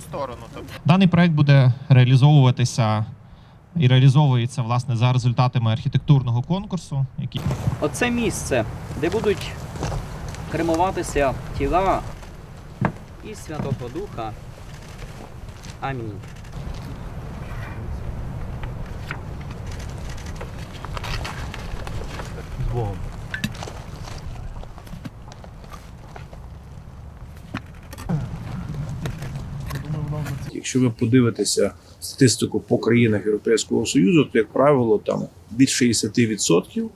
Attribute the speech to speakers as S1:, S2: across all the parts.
S1: сторону. Тобто
S2: Даний проект буде реалізовуватися і реалізовується власне за результатами архітектурного конкурсу, який
S3: Оце місце, де будуть кремуватися тіла і Святого Духа. Амінь.
S4: Якщо ви подивитеся статистику по країнах Європейського Союзу, то як правило там від 60%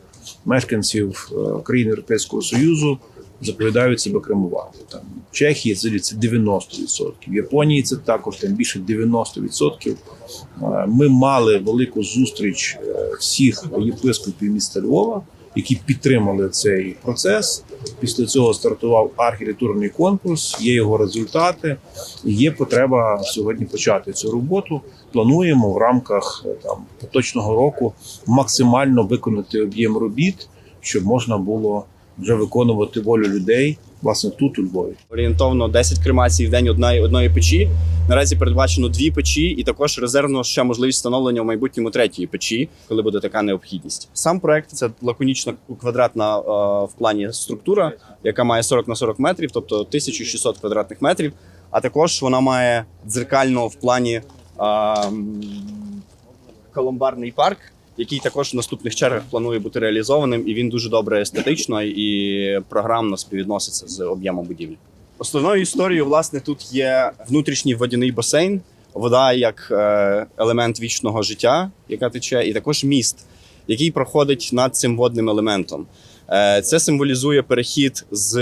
S4: мешканців е, країн Європейського Союзу заповідають себе кремувати. Там в Чехії це 90%, в Японії це також там більше 90%. Е, Ми мали велику зустріч е, всіх єпископів міста Львова, які підтримали цей процес. Після цього стартував архітектурний конкурс. Є його результати. І Є потреба сьогодні почати цю роботу. Плануємо в рамках е, там поточного року максимально виконати об'єм робіт, щоб можна було вже виконувати волю людей власне тут у Львові.
S5: орієнтовно 10 кремацій в день одної одної печі. Наразі передбачено дві печі, і також резервно ще можливість встановлення в майбутньому третьої печі, коли буде така необхідність. Сам проект це лаконічно квадратна е, в плані структура, яка має 40 на 40 метрів, тобто 1600 квадратних метрів. А також вона має дзеркально в плані колумбарний парк, який також в наступних чергах планує бути реалізованим, і він дуже добре естетично і програмно співвідноситься з об'ємом будівлі. Основною історією, власне, тут є внутрішній водяний басейн, вода як е, елемент вічного життя, яка тече, і також міст, який проходить над цим водним елементом. Е, Це символізує перехід з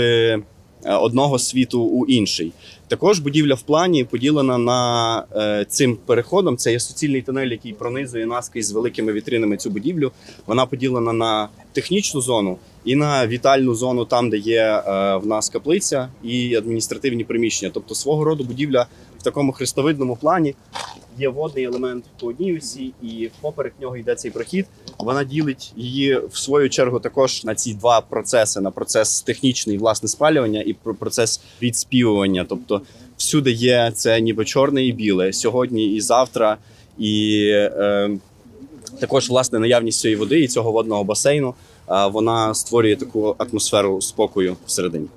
S5: одного світу у інший. Також будівля в плані поділена на е, цим переходом. Це є суцільний тунель, який пронизує наскрізь з великими вітринами цю будівлю. Вона поділена на технічну зону і на вітальну зону, там де є е, в нас каплиця і адміністративні приміщення. Тобто свого роду будівля в такому хрестовидному плані. Є водний елемент по одній осі, і поперек нього йде цей прохід. Вона ділить її в свою чергу також на ці два процеси: на процес технічний, власне, спалювання і про- процес відспівування. Тобто всюди є це ніби чорне і біле сьогодні і завтра, і е, також власне наявність цієї води і цього водного басейну. Вона створює таку атмосферу спокою всередині.